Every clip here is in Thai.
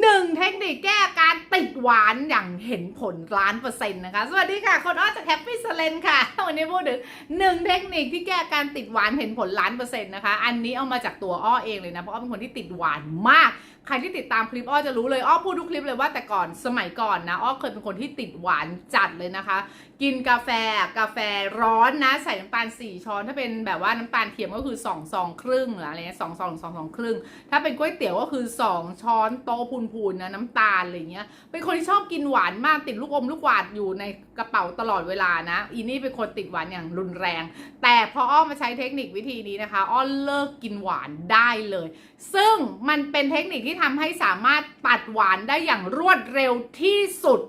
หนึ่งเทคนิคแก้การติดหวานอย่างเห็นผลล้านเปอร์เซ็นต์นะคะ สวัสดีค่ะคนอ้อจากแฮปปี้สเลนค่ะ วันนี้พูดถึงหนึ่งเทคนิคที่แก้การติดหวานเห็นผลล้านเปอร์เซ็นต์นะคะ อันนี้เอามาจากตัวอ้อเองเลยนะ เพราะอ้อเป็นคนที่ติดหวานมาก ใครที่ติดตามคลิปอ้อจะรู้เลยอ้อพูดทุกคลิปเลยว่าแต่ก่อนสมัยก่อนนะอ้อเคยเป็นคนที่ติดหวานจัดเลยนะคะ กินกาแฟกาแฟร้อนนะใส่น้ำตาล4ช้อนถ้าเป็นแบบว่าน้ำตาลเทียมก็คือ2ซองครึ่งหรืออะไรเงี้ยสองซองสองซองครึ่งถ้าเป็นก๋วยเตี๋ยวก็คือ 2 ช้อนโต๊ะพูนๆนะน้ำตาลอะไรเงี้ยเป็นคนที่ชอบกินหวานมากติดลูกอมลูกหวาดอยู่ในกระเป๋าตลอดเวลานะ อีนี่เป็นคนติดหวานอย่างรุนแรง แต่พออ้อมาใช้เทคนิควิธีนี้นะคะ อ้อเลิกกินหวานได้เลย ซึ่งมันเป็นเทคนิคที่ทำให้สามารถตัดหวานได้อย่างรวดเร็วที่สุด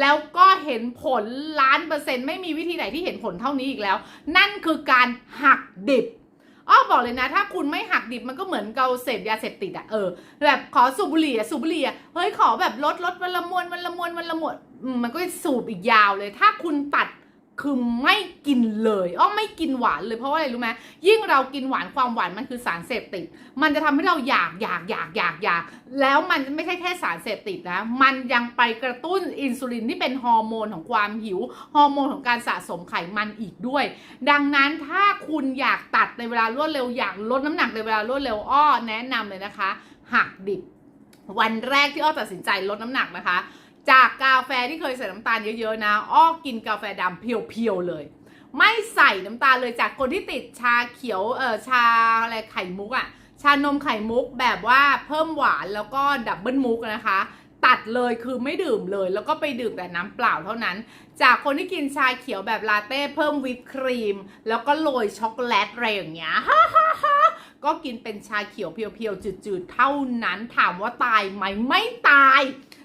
แล้วก็เห็นผลล้านเปอร์เซ็นต์ไม่มีวิธีไหนที่เห็นผลเท่านี้อีกแล้ว นั่นคือการหักดิบ อ้อบอกเลยนะ ถ้าคุณไม่หักดิบมันก็เหมือนเกาเสพยาเสพติดอะเออแบบขอสูบบุหรี่อะสูบบุหรี่อะเฮ้ยขอแบบลดลดวันละมวนวันละมวนวันละมวนมันก็สูบอีกยาวเลย ถ้าคุณตัด คือไม่กินเลยอ้อไม่กินหวานเลยเพราะว่าอะไรรู้ไหมยิ่งเรากินหวานความหวานมันคือสารเสพติด มันจะทำให้เราอยากอยากอยากอยากอยาก แล้วมันไม่ใช่แค่สารเสพติดนะ มันยังไปกระตุ้นอินซูลินที่เป็นฮอร์โมนของความหิว ฮอร์โมนของการสะสมไขมันอีกด้วย ดังนั้นถ้าคุณอยากตัดในเวลารวดเร็วอยากลดน้ำหนักในเวลารวดเร็วอ้อแนะนำเลยนะคะ หักดิบวันแรกที่อ้อตัดสินใจลดน้ำหนักนะคะ จากกาแฟที่เคยใส่น้ำตาลเยอะๆนะอ้อกินกาแฟดำเพียวๆเลย ไม่ใส่น้ำตาลเลยจากคนที่ติดชาเขียวเออชาอะไรไข่มุกอะชานมไข่มุกแบบว่าเพิ่มหวานแล้วก็ดับเบิลมุกนะคะ ตัดเลยคือไม่ดื่มเลย แล้วก็ไปดื่มแต่น้ำเปล่าเท่านั้น จากคนที่กินชาเขียวแบบลาเต้เพิ่มวิปครีม แล้วก็โรยช็อกโกแลตอะไรอย่างเงี้ย ก็กินเป็นชาเขียวเพียวๆจืดๆ เท่านั้นถามว่าตายไหมไม่ตาย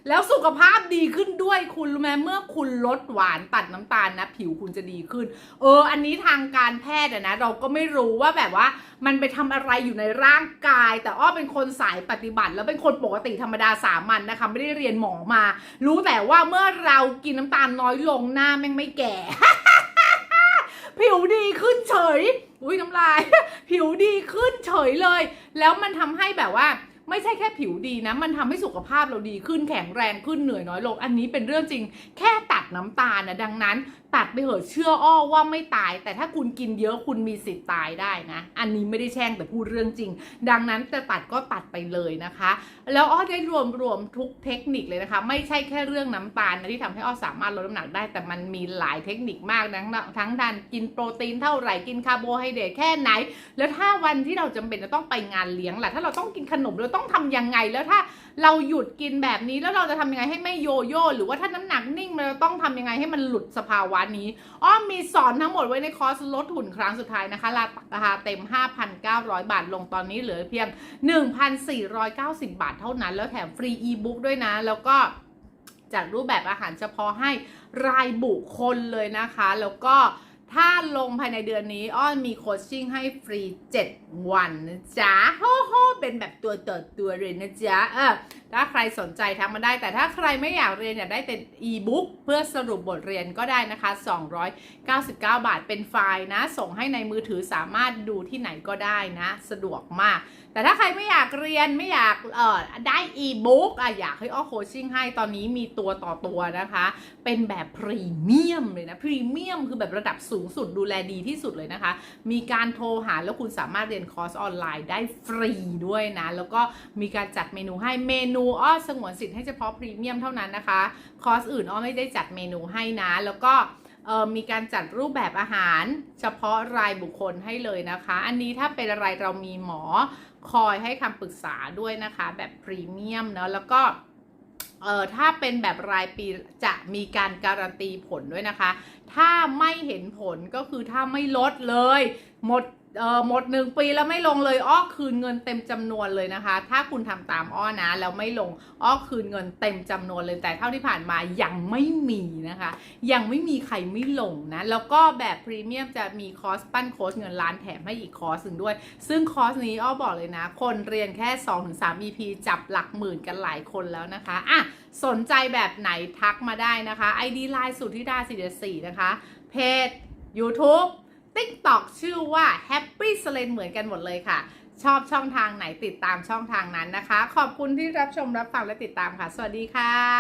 แล้วสุขภาพดีขึ้นด้วยคุณรู้ไหมเมื่อคุณลดหวานตัดน้ำตาลนะ ผิวคุณจะดีขึ้น เออ อันนี้ทางการแพทย์นะ เราก็ไม่รู้ว่าแบบว่า มันไปทำอะไรอยู่ในร่างกาย แต่อ้อเป็นคนสายปฏิบัติ แล้วเป็นคนปกติธรรมดาสามัญนนะคะไม่ได้เรียนหมอมา รู้แต่ว่าเมื่อเรากินน้ำตาลน้อยลงหน้าแม่งไม่แก่ ผิวดีขึ้นเฉย อุ้ยน้ำลาย ผิวดีขึ้นเฉยเลย แล้วมันทำให้แบบว่าไม่ใช่แค่ผิวดีนะ มันทำให้สุขภาพเราดีขึ้นแข็งแรงขึ้นเหนื่อยน้อยลง อันนี้เป็นเรื่องจริง แค่ น้ำตาลนะดังนั้น ตัดไปเหอะเชื่ออ้อว่าไม่ตาย แต่ถ้าคุณกินเยอะคุณมีสิทธิ์ตายได้นะ อันนี้ไม่ได้แช่งแต่พูดเรื่องจริง ดังนั้นจะตัดก็ตัดไปเลยนะคะ แล้วอ้อได้รวมรวมทุกเทคนิคเลยนะคะ ไม่ใช่แค่เรื่องน้ำตาลนะที่ทำให้อ้อสามารถลดน้ำหนักได้ แต่มันมีหลายเทคนิคมากนะทั้งดันกินโปรตีนเท่าไหร่กินคาร์โบไฮเดรตแค่ไหน แล้วถ้าวันที่เราจำเป็นจะต้องไปงานเลี้ยงล่ะถ้าเราต้องกินขนมเราต้องทำยังไงแล้วถ้าเราหยุดกินแบบนี้แล้วเราจะทำยังไงให้ไม่โยโย่หรือว่าถ้าน้ำหนักนิ่งเราต้องทำยังไงให้มันหลุดสภาวะนี้อ้อมมีสอนทั้งหมดไว้ในคอร์สลดหุ่นครั้งสุดท้ายนะคะราคาเต็ม 5,900 บาทลงตอนนี้เหลือเพียง 1,490 บาทเท่านั้น แล้วแถมฟรีอีบุ๊กด้วยนะ แล้วก็จัดรูปแบบอาหารเฉพาะให้รายบุคคลเลยนะคะ แล้วก็ถ้าลงภายในเดือนนี้อ้อนมีโคชชิ่งให้ฟรี 7 วันนะจ๊ะโฮโฮเป็นแบบตัวต่อตัวเลยนะจ๊ะเออถ้าใครสนใจทักมาได้ แต่ถ้าใครไม่อยากเรียนอยากได้เป็นอีบุ๊กเพื่อสรุปบทเรียนก็ได้นะคะ 299 บาทเป็นไฟล์นะ ส่งให้ในมือถือสามารถดูที่ไหนก็ได้นะ สะดวกมาก แต่ถ้าใครไม่อยากเรียนไม่อยากเอ่อได้อีบุ๊กอะอยากให้อ้อโคชชิ่งให้ตอนนี้มีตัวต่อตัวนะคะ เป็นแบบพรีเมียมเลยนะพรีเมียมคือแบบระดับสูงสุดดูแลดีที่สุดเลยนะคะ มีการโทรหาแล้วคุณสามารถเรียนคอร์สออนไลน์ได้ฟรีด้วยนะ แล้วก็มีการจัดเมนูให้เมนูอ้อสงวนสิทธิ์ให้เฉพาะพรีเมียมเท่านั้นนะคะ คอร์สอื่นอ้อไม่ได้จัดเมนูให้นะ แล้วก็มีการจัดรูปแบบอาหารเฉพาะรายบุคคลให้เลยนะคะ อันนี้ถ้าเป็นอะไรเรามีหมอคอยให้คำปรึกษาด้วยนะคะ แบบพรีเมียมเนาะแล้วก็เอ่อถ้าเป็นแบบรายปีจะมีการการันตีผลด้วยนะคะ ถ้าไม่เห็นผลก็คือถ้าไม่ลดเลย หมด เออหมดหนึ่งปีแล้วไม่ลงเลยอ้อคืนเงินเต็มจำนวนเลยนะคะ ถ้าคุณทำตามอ้อนะแล้วไม่ลงอ้อคืนเงินเต็มจำนวนเลยแต่เท่าที่ผ่านมายังไม่มีนะคะ ยังไม่มีใครไม่ลงนะแล้วก็แบบพรีเมียมจะมีคอร์สปั้นโค้ชเงินล้านแถมให้อีกคอร์สหนึ่งด้วย ซึ่งคอร์สนี้อ้อบอกเลยนะ คนเรียนแค่ 2-3 EP จับหลักหมื่นกันหลายคนแล้วนะคะอะสนใจแบบไหนทักมาได้นะคะ ID ไลน์สุทธิดา44นะคะ เพจ YouTube TikTok ชื่อว่า Happy s l e n เหมือนกันหมดเลยค่ะ ชอบช่องทางไหนติดตามช่องทางนั้นนะคะ ขอบคุณที่รับชมรับฟังและติดตามค่ะ สวัสดีค่ะ